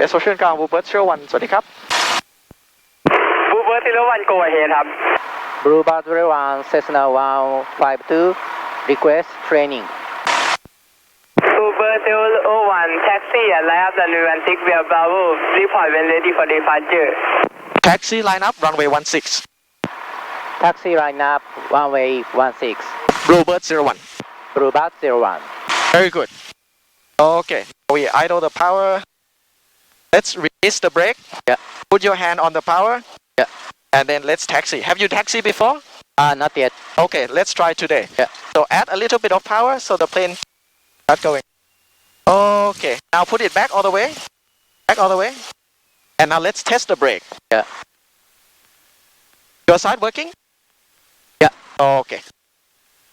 Best Ocean กลาง Bluebird 01สวัสดีครับ บูเบอร์ซิลวันโกเฮครับ Bluebird 01 Cessna 152 request training บูเบอร์ซิลวันแท็กซี่ไลน์อัพดันวันซิกเบียร์บราโวรีพอร์ตเวนเลดี้ฟอร์ดีฟาเจอร์ Taxi line up runway 16 taxi line up one way 16 Bluebird 01 Bluebird 01 Very good. Okay, we idle the power. Let's release the brake. Yeah. Put your hand on the power. Yeah. And then let's taxi. Have you taxi before? ah not yet Okay, let's try today. Yeah. So add a little bit of power so the plane not going. Okay, now put it back all the way. Back all the way. And now let's test the brake. Yeah. Your side working? Yeah. Okay.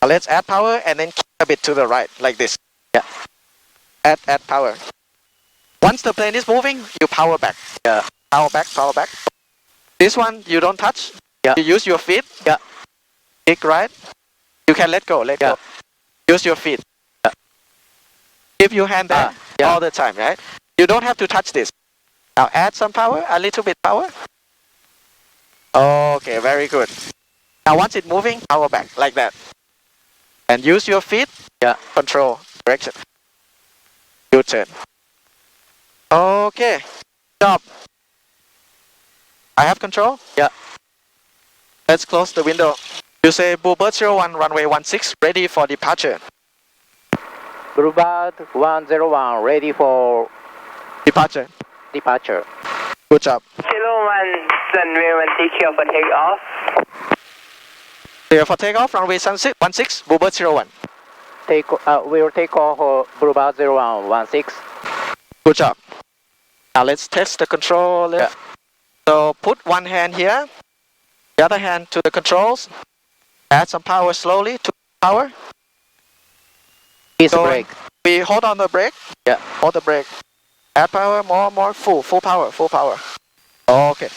Now let's add power and then keep a bit to the right like this. Yeah. Add add power. Once the plane is moving, you power back. Yeah. Power back, power back. This one you don't touch. Yeah. You use your feet. Yeah. Kick right. You can let go, let Yeah. go. Use your feet. Yeah. Keep your hand there Ah, yeah. all the time, right? You don't have to touch this. Now add some power, a little bit power. Okay, very good. Now once it's moving, power back like that. And use your feet. Yeah. Control direction. U turn. Okay, stop. I have control? Yeah. Let's close the window. You say Bluebird 01, runway 16, ready for departure. Bluebird 101, ready for departure. Departure. Good job. Kilo 1, runway 16, clear for takeoff. Clear for takeoff, runway 16, Bluebird 01. Take, uh, we'll take off uh, Bluebird 01, Good job. Now let's test the control lift. So put one hand here, the other hand to the controls. Add some power slowly to power. Easy So- brake We hold on the brake. Yeah. Hold the brake. Add power, more, more, full, full power, full power. Okay.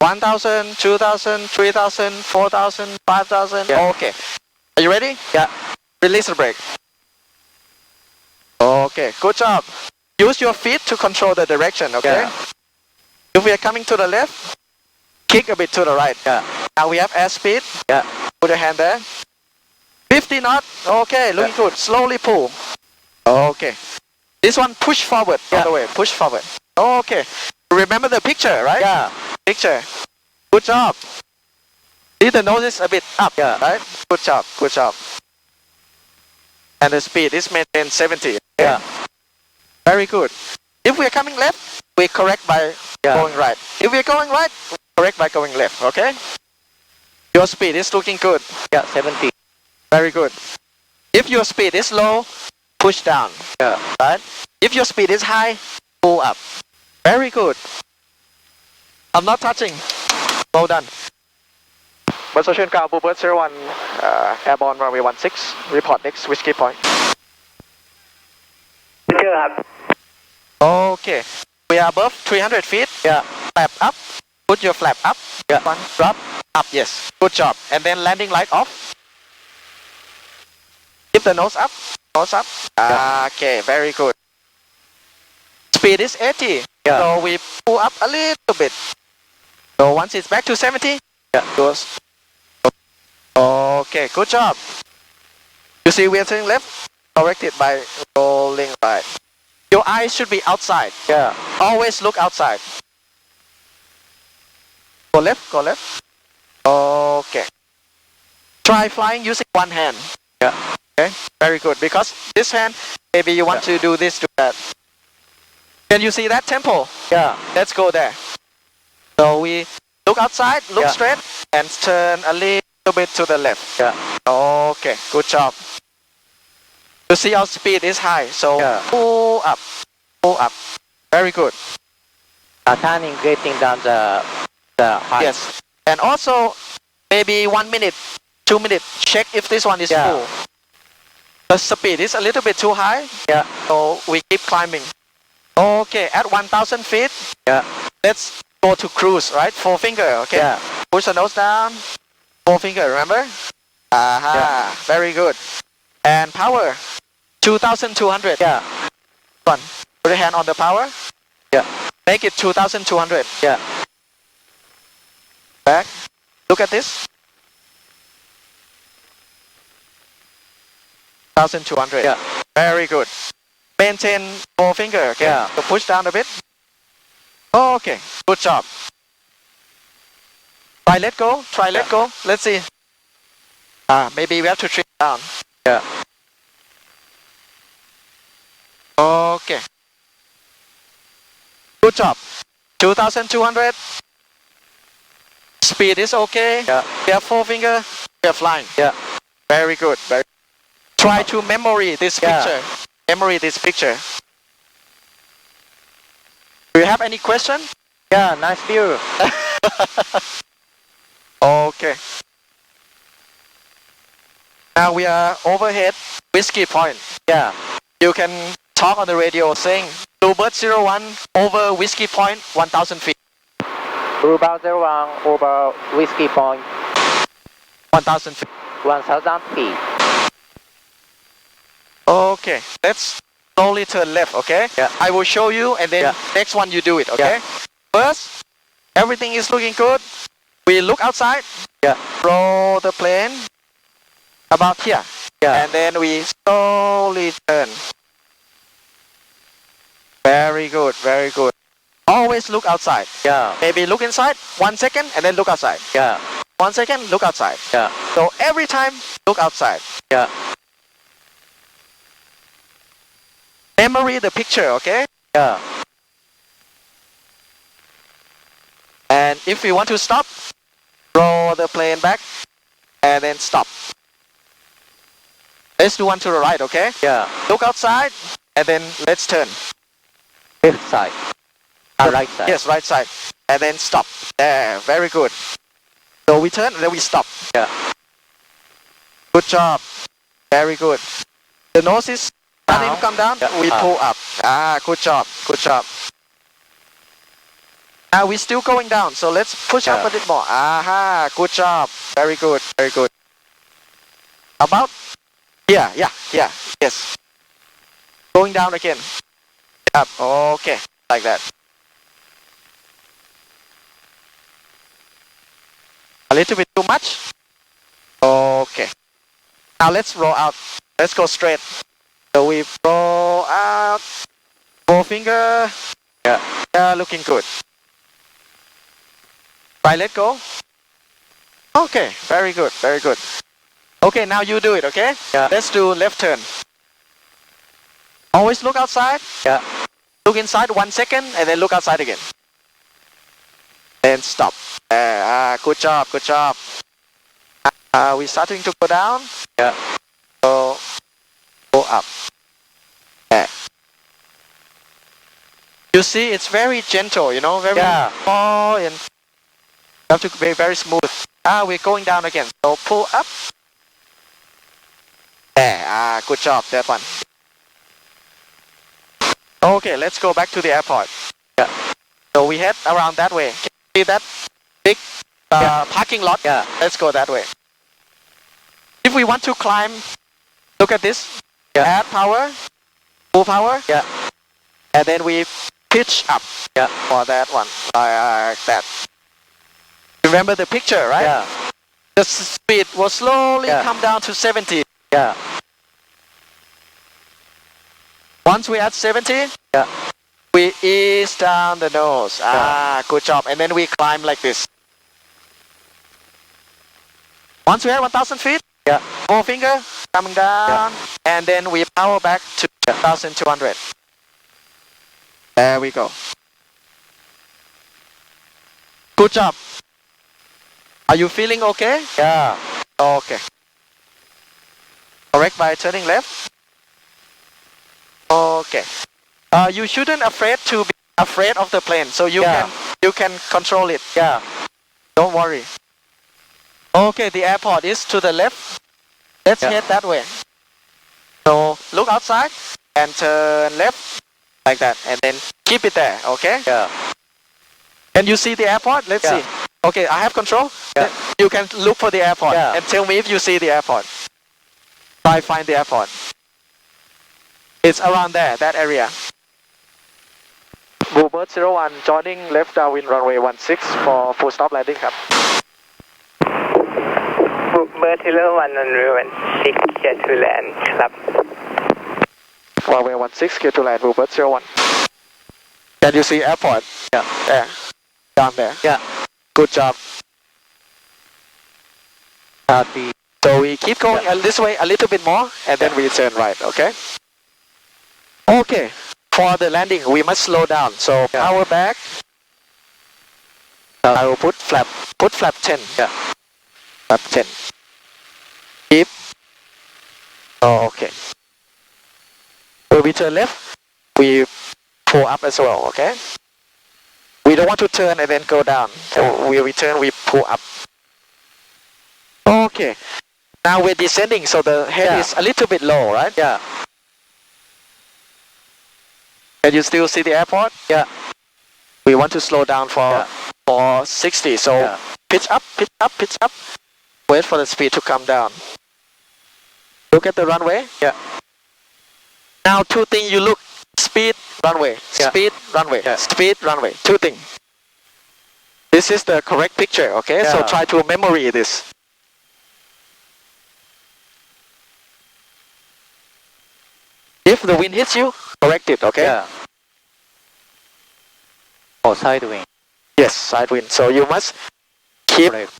1,000, 2,000, 3,000, 4,000, 5,000. Yeah. Okay. Are you ready? Yeah. Release the brake. Okay, good job. Use your feet to control the direction, okay? Yeah. If we are coming to the left, kick a bit to the right. Yeah. Now we have airspeed. Yeah. Put your hand there. 50 knot. Okay, looking good. Slowly pull. Okay. This one push forward all Yeah. the way. Push forward. Okay. Remember the picture, right? yeah Picture. Good job. See the nose is a bit up. Yeah. Right? Good job. Good job. And the speed is maintained 70. okay? yeah Very good. If we are coming left, we correct by Yeah. going right. If we are going right, correct by going left. Okay? Your speed is looking good. yeah 70 Very good. If your speed is low, push down. yeah Right? If your speed is high, pull up. Very good. I'm not touching. Well done. Bus Ocean Car, Bluebird 01, uh, airborne runway 16. Report next whiskey point. เจอครับ Okay. We are above 300 feet. yeah Flap up. Put your flap up. Yeah. One. Drop. Up. Yes. Good job. And then landing light off. Keep the nose up. Nose up. Okay. Very good. Speed is 80. Yeah. So we pull up a little bit. So once it's back to 70, Yeah. goes. Okay. Good job. You see we are turning left. Correct it by right. Your eyes should be outside. yeah Always look outside. Go left, go left. Okay. Try flying using one hand. Yeah. Okay. Very good. Because this hand, maybe you want to do this, do that. Can you see that temple? yeah Let's go there. So we look outside, look Yeah. straight, and turn a little bit to the left. yeah Okay. Good job. You see our speed is high, so Yeah. pull up, pull up. Very good. uh, turning getting down the the height Yes. And also, maybe one minute, two minutes, check if this one is Yeah. full. The speed is a little bit too high, yeah so we keep climbing. Okay, at 1,000 feet, yeah let's go to cruise, right? Four finger, okay? yeah Push the nose down, four finger, remember? Aha, Yeah. very good. And power, 2,200. yeah One. Put your hand on the power. Yeah. Make it 2,200. Yeah. Back. Look at this. 1,200. Yeah. Very good. Maintain four finger. Okay. Yeah. So push down a bit. Okay. Good job. Try let go. Try let go. Let's see. Ah, maybe we have to trim down. Yeah. Okay. Good job. 2,200. Speed is okay. Yeah. We have four finger. We are flying. Yeah. Very good. Very. Try to memory this Yeah. picture. Memory this picture. Do you have any question? Yeah, nice view. Okay. Now we are overhead whiskey point. Yeah. You can talk on the radio saying Bluebird 01 over whiskey point 1000 feet. Bluebird 01 over Whiskey Point 1000 feet. 1000 feet. Okay, let's slowly turn left, okay? Yeah. I will show you and then Yeah. next one you do it, okay? Yeah. First, everything is looking good. We look outside, Yeah. roll the plane about here. Yeah. And then we slowly turn. Very good, very good. Always look outside. Yeah. Maybe look inside, one second, and then look outside. Yeah. One second, look outside. Yeah. So every time, look outside. Yeah. Memory the picture, okay? Yeah. And if we want to stop, roll the plane back, and then stop. Let's do one to the right, okay? Yeah. Look outside, and then let's turn. Left side. Ah, right side. Yes, right side. And then stop. There, very good. So we turn and then we stop. Yeah. Good job. Very good. The nose is starting to come down. Yeah, We pull up. Ah, good job. Good job. Now we're still going down, so let's push up a bit more. Aha, good job. Very good, very good. About? Yeah, yeah, yeah, yes. Going down again. Up, okay, like that. A little bit too much? Okay. Now let's roll out. Let's go straight. So we roll out. Four finger. Yeah. Yeah, looking good. Try let go. Okay, very good, very good. Okay, now you do it, okay? Yeah. Let's do left turn. Always look outside. Yeah. Look inside one second and then look outside again. Then stop. There, ah, good job, good job. Uh, we're starting to go down. Yeah. So, go up. There. You see, it's very gentle, you know, very Yeah. small and you have to be very smooth. Ah, we're going down again. So pull up. There, ah, good job, that one. Okay, let's go back to the airport. Yeah. So we head around that way. Can you see that big uh, Yeah. parking lot? Yeah. Let's go that way. If we want to climb, look at this. Yeah. Add power, full power. Yeah. And then we pitch up Yeah. for that one, like that. Remember the picture, right? Yeah. The speed will slowly Yeah. come down to 70. Yeah. Once we at 70, Yeah. we ease down the nose. Ah, good job. And then we climb like this. Once we at 1,000 feet, Yeah. four finger coming down, and then we power back to 1,200. There we go. Good job. Are you feeling okay? Yeah. Okay. Correct by turning left. Okay. Uh, you shouldn't afraid to be afraid of the plane, so you Yeah. can you can control it. Yeah. Don't worry. Okay, the airport is to the left. Let's Yeah. head that way. So look outside and turn left like that, and then keep it there. Okay. Yeah. Can you see the airport? Let's Yeah. see. Okay, I have control. Yeah. You can look for the airport Yeah. and tell me if you see the airport. Try find the airport. It's around there, that area. Bluebird 01 joining left downwind runway 16 for full stop landing ครับ เบอร์ทิลเลอร์วันนันเรือวันซิกเกียร์ทูแลนด์ครับ runway 16 clear to land Bluebird 01 Can you see airport Yeah. there down there Yeah. good job Copy. So we keep going a this way a little bit more and then we turn right, okay? Okay. For the landing, we must slow down. So Yeah. power back. Uh, I will put flap put flap 10. Yeah. Flap 10. Keep. Oh, okay. When we turn left, we pull up as well, okay? We don't want to turn and then go down. So we return, we pull up. Okay. Now we're descending, so the head Yeah. is a little bit low, right? Yeah. Can you still see the airport? Yeah. We want to slow down for Yeah. for 60. So Yeah. pitch up, pitch up, pitch up. Wait for the speed to come down. Look at the runway. Yeah. Now two things you look. Speed, runway. Yeah. Speed, runway. Yeah. Speed, runway. Two things. This is the correct picture, okay? So try to memory this. If the wind hits you, correct it, okay? Yeah. Or side wing. Yes, side wind. So you must keep Correct.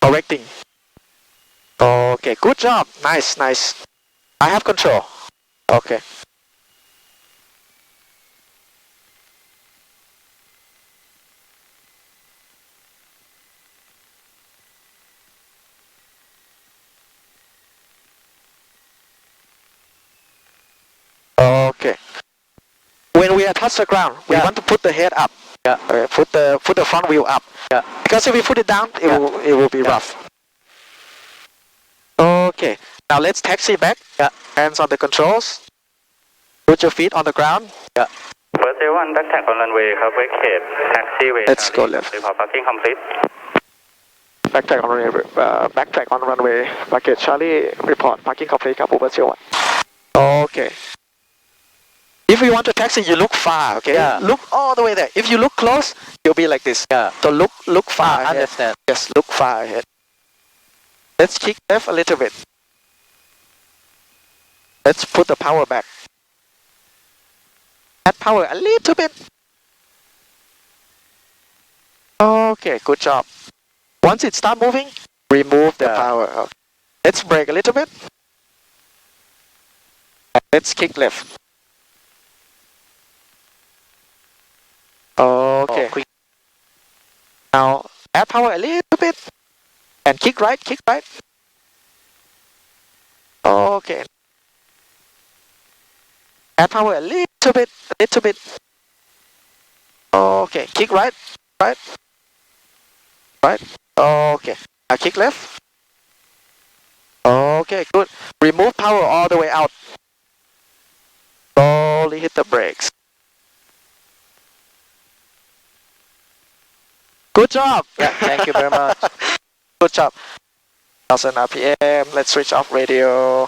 correcting. Okay, good job. Nice, nice. I have control. Okay. When we are touch the ground, we yeah. want to put the head up. Yeah. Okay, put the put the front wheel up. Yeah. Because if we put it down, it yeah. will it will be yeah. rough. Okay. Now let's taxi back. Yeah. Hands on the controls. Put your feet on the ground. Yeah. First one, back on runway, cover gate, taxiway. Let's go left. Parking complete. Backtrack on runway, uh, backtrack on runway, bucket Charlie, report, parking complete, Kapu, one. Okay. If you want to taxi, you look far. Okay. Yeah. Look all the way there. If you look close, you'll be like this. Yeah. So look look far. I ahead. understand. Yes, look far ahead. Let's kick left a little bit. Let's put the power back. Add power a little bit. Okay, good job. Once it start moving, remove the Yeah. power. Okay. Let's brake a little bit. Let's kick left. Okay. Oh, quick. Now add power a little bit and kick right, kick right. Okay. Add power a little bit, a little bit. Okay, kick right, right, right. Okay. Now kick left. Okay, good. Remove power all the way out. Slowly hit the brakes. Good job. Yeah, thank you very much. Good job. 1000 RPM. Let's switch off radio.